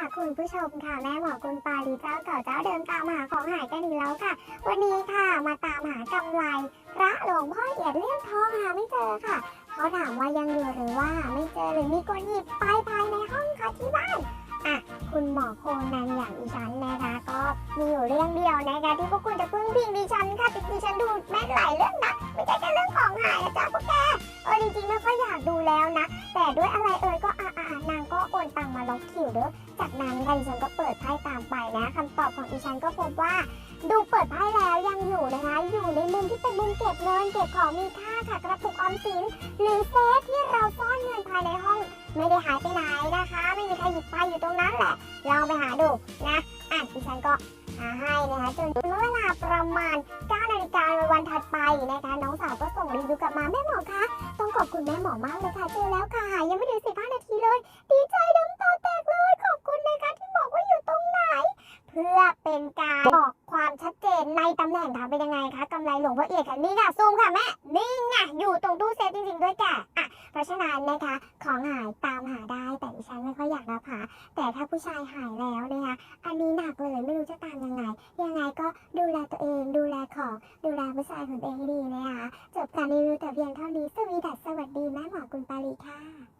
ค่ะคุณผู้ชมค่ะแม่หมอคุณปาลีเจ้าเก่าเจ้าเดิมตามหาของหายกันอีกแล้วค่ะ วันนี้ค่ะมาตามหากำไรพระหลวงพ่อเอียดเลี่ยมทองหาไม่เจอค่ะเขาถามว่ายังอยู่หรือว่าไม่เจอหรือมีคนหยิบไปภายในห้องค่ะที่บ้านอะคุณหมอโคนันอย่างอีฉันนะคะก็มีอยู่เรื่องเดียวนะคะที่พวกคุณจะพึ่งพิงดิฉันค่ะดิฉันดูแม่หลายเรื่องนะไม่ใช่แค่เรื่องของหายนะจ๊ะพวกแกเออจริงๆไม่ค่อยอยากดูแล้วนะ แต่ด้วยอะไรเอ่ยก็อ่าอ่านางก็โอนตังมาล็อกคิวเด้อ จากนั้นค่ะดิฉันก็เปิดไพ่ตามไปนะคำตอบของดิฉันก็พบว่า ดูเปิดไพ่แล้วยังอยู่นะคะ อยู่ในมุมที่เป็นมุมเก็บเงินเก็บของมีค่าค่ะกระปุกออมสิน หรือเซฟที่เราซ่อนเงินภายในห้อง ไม่ได้หายไปไหนนะคะ ไม่มีใครหยิบไปอยู่ตรงนั้นแหละลองไปหาดูนะอะดิฉันก็หาให้นะคะจนเมื่อเวลาประมาณ9นาฬิกาในวันถัดไปนะคะน้องสาวก็ส่งรีวิวกลับมาแม่หมอคะต้องขอบคุณแม่หมอมากเลยค่ะเจอแล้วค่ะยยังไม่ถึง15นาทีเลย เพื่อเป็นการบอกความชัดเจนในตำแหน่งค่ะเป็นยังไงคะกำไรหลวงพ่อเอกค่ะนี่ค่ะซูมค่ะแม่นี่ไงอยู่ตรงตู้เซฟจริงๆด้วยแกอะเพราะฉะนั้นนะคะของหายตามหาได้แต่ดิฉันไม่ค่อยอยากรับหาแต่ถ้าผู้ชายหายแล้วนะคะอันนี้หนักเลยไม่รู้จะตามยังไง ยังไงก็ดูแลตัวเองดูแลของดูแลผู้ชายของตัวเองให้ดีนะคะจบการรีวิวแต่เพียงเท่านี้สวีดัสสวัสดีแม่หมอกุลปาลีค่ะ